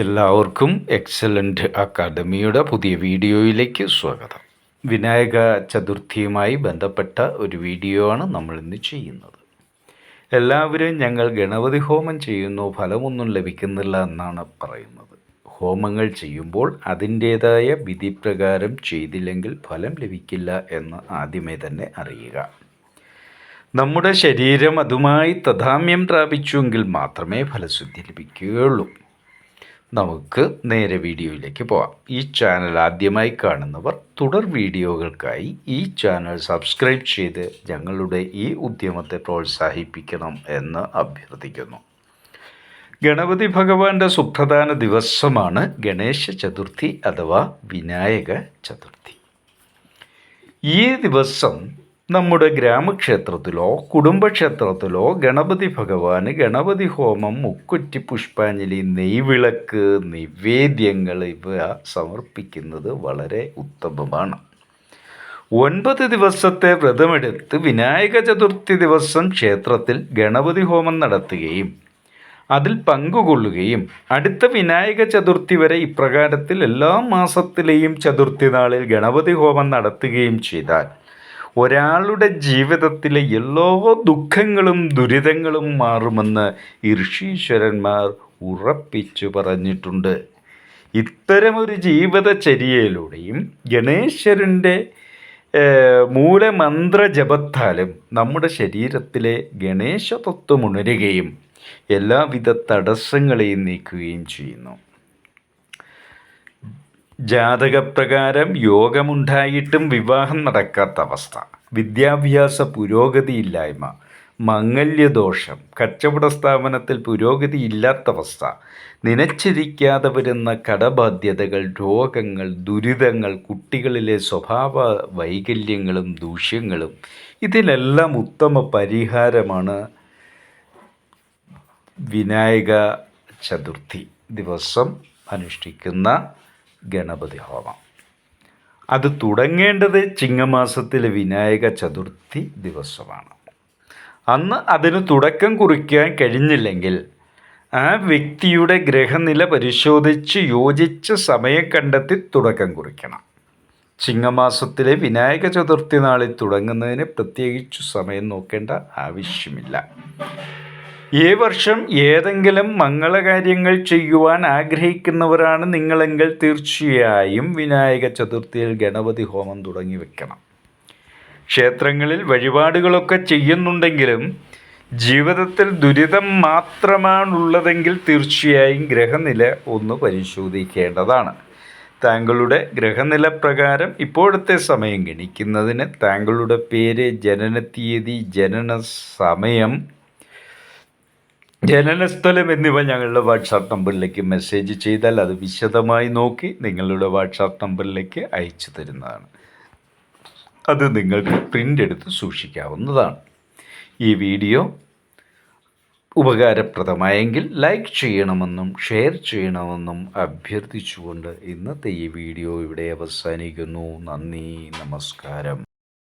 എല്ലാവർക്കും എക്സലന്റ് അക്കാദമിയുടെ പുതിയ വീഡിയോയിലേക്ക് സ്വാഗതം. വിനായക ചതുർത്ഥിയുമായി ബന്ധപ്പെട്ട ഒരു വീഡിയോ ആണ് നമ്മൾ ഇന്ന് ചെയ്യുന്നത്. എല്ലാവരും ഞങ്ങൾ ഗണപതി ഹോമം ചെയ്യുന്നു ഫലമൊന്നും ലഭിക്കുന്നില്ല എന്നാണ് പറയുന്നത്. ഹോമങ്ങൾ ചെയ്യുമ്പോൾ അതിന്റേതായ വിധിപ്രകാരം ചെയ്തില്ലെങ്കിൽ ഫലം ലഭിക്കില്ല എന്ന് ആദ്യമേ തന്നെ അറിയുക. നമ്മുടെ ശരീരം അതുമായി തഥാമ്യം പ്രാപിച്ചുവെങ്കിൽ മാത്രമേ ഫലശുദ്ധി ലഭിക്കുകയുള്ളൂ. നമുക്ക് നേരെ വീഡിയോയിലേക്ക് പോവാം. ഈ ചാനൽ ആദ്യമായി കാണുന്നവർ തുടർ വീഡിയോകൾക്കായി ഈ ചാനൽ സബ്സ്ക്രൈബ് ചെയ്ത് ഞങ്ങളുടെ ഈ ഉദ്യമത്തെ പ്രോത്സാഹിപ്പിക്കണം എന്ന് അഭ്യർത്ഥിക്കുന്നു. ഗണപതി ഭഗവാന്റെ സുപ്രധാന ദിവസമാണ് ഗണേശ ചതുർത്ഥി അഥവാ വിനായക ചതുർത്ഥി. ഈ ദിവസം നമ്മുടെ ഗ്രാമക്ഷേത്രത്തിലോ കുടുംബക്ഷേത്രത്തിലോ ഗണപതി ഭഗവാന് ഗണപതി ഹോമം മുക്കുറ്റി പുഷ്പാഞ്ജലി നെയ്വിളക്ക് നിവേദ്യങ്ങൾ ഇവ സമർപ്പിക്കുന്നത് വളരെ ഉത്തമമാണ്. ഒൻപത് ദിവസത്തെ വ്രതമെടുത്ത് വിനായക ചതുർത്ഥി ദിവസം ക്ഷേത്രത്തിൽ ഗണപതി ഹോമം നടത്തുകയും അതിൽ പങ്കുകൊള്ളുകയും അടുത്ത വിനായക ചതുർത്ഥി വരെ ഇപ്രകാരത്തിൽ എല്ലാ മാസത്തിലെയും ചതുർത്ഥി നാളിൽ ഗണപതി ഹോമം നടത്തുകയും ചെയ്താൽ ഒരാളുടെ ജീവിതത്തിലെ എല്ലാ ദുഃഖങ്ങളും ദുരിതങ്ങളും മാറുമെന്ന് ഋഷീശ്വരന്മാർ ഉറപ്പിച്ചു പറഞ്ഞിട്ടുണ്ട്. ഇത്തരമൊരു ജീവിതചര്യയിലൂടെയും ഗണേശ്വരന്റെ മൂലമന്ത്ര ജപത്താലും നമ്മുടെ ശരീരത്തിലെ ഗണേശതത്വം ഉണരുകയും എല്ലാവിധ തടസ്സങ്ങളെയും നീക്കുകയും ചെയ്യുന്നു. ജാതകപ്രകാരം യോഗമുണ്ടായിട്ടും വിവാഹം നടക്കാത്ത അവസ്ഥ. വിദ്യാഭ്യാസ പുരോഗതിയില്ലായ്മ മംഗല്യദോഷം കച്ചവട സ്ഥാപനത്തിൽ പുരോഗതി ഇല്ലാത്ത അവസ്ഥ നനച്ചിരിക്കാതെ വരുന്ന കടബാധ്യതകൾ രോഗങ്ങൾ ദുരിതങ്ങൾ കുട്ടികളിലെ സ്വഭാവ വൈകല്യങ്ങളും ദൂഷ്യങ്ങളും ഇതിനെല്ലാം ഉത്തമ പരിഹാരമാണ് വിനായക ചതുർത്ഥി ദിവസം അനുഷ്ഠിക്കുന്ന ഗണപതി ഹോമം അത് തുടങ്ങേണ്ടത് ചിങ്ങമാസത്തിലെ വിനായക ചതുർത്ഥി ദിവസമാണ്. അന്ന് അതിന് തുടക്കം കുറിക്കാൻ കഴിഞ്ഞില്ലെങ്കിൽ ആ വ്യക്തിയുടെ ഗ്രഹനില പരിശോധിച്ച് യോജിച്ച് സമയം കണ്ടെത്തി തുടക്കം കുറിക്കണം. ചിങ്ങമാസത്തിലെ വിനായക ചതുർത്ഥി നാളിൽ തുടങ്ങുന്നതിന് പ്രത്യേകിച്ചു സമയം നോക്കേണ്ട ആവശ്യമില്ല. ഈ വർഷം ഏതെങ്കിലും മംഗളകാര്യങ്ങൾ ചെയ്യുവാൻ ആഗ്രഹിക്കുന്നവരാണ് നിങ്ങളെങ്കിൽ തീർച്ചയായും വിനായക ചതുർത്ഥിയിൽ ഗണപതി ഹോമം തുടങ്ങി വെക്കണം. ക്ഷേത്രങ്ങളിൽ വഴിപാടുകളൊക്കെ ചെയ്യുന്നുണ്ടെങ്കിലും ജീവിതത്തിൽ ദുരിതം മാത്രമാണുള്ളതെങ്കിൽ തീർച്ചയായും ഗ്രഹനില ഒന്ന് പരിശോധിക്കേണ്ടതാണ്. താങ്കളുടെ ഗ്രഹനില പ്രകാരം ഇപ്പോഴത്തെ സമയം ഗണിക്കുന്നതിന് താങ്കളുടെ പേര് ജനനത്തീയതി ജനന സമയം ജനനസ്ഥലം എന്നിവ ഞങ്ങളുടെ വാട്സാപ്പ് നമ്പറിലേക്ക് മെസ്സേജ് ചെയ്താൽ അത് വിശദമായി നോക്കി നിങ്ങളുടെ വാട്സാപ്പ് നമ്പറിലേക്ക് അയച്ചു തരുന്നതാണ്. അത് നിങ്ങൾക്ക് പ്രിന്റ് എടുത്ത് സൂക്ഷിക്കാവുന്നതാണ്. ഈ വീഡിയോ ഉപകാരപ്രദമായെങ്കിൽ ലൈക്ക് ചെയ്യണമെന്നും ഷെയർ ചെയ്യണമെന്നും അഭ്യർത്ഥിച്ചുകൊണ്ട് ഇന്നത്തെ ഈ വീഡിയോ ഇവിടെ അവസാനിക്കുന്നു. നന്ദി നമസ്കാരം.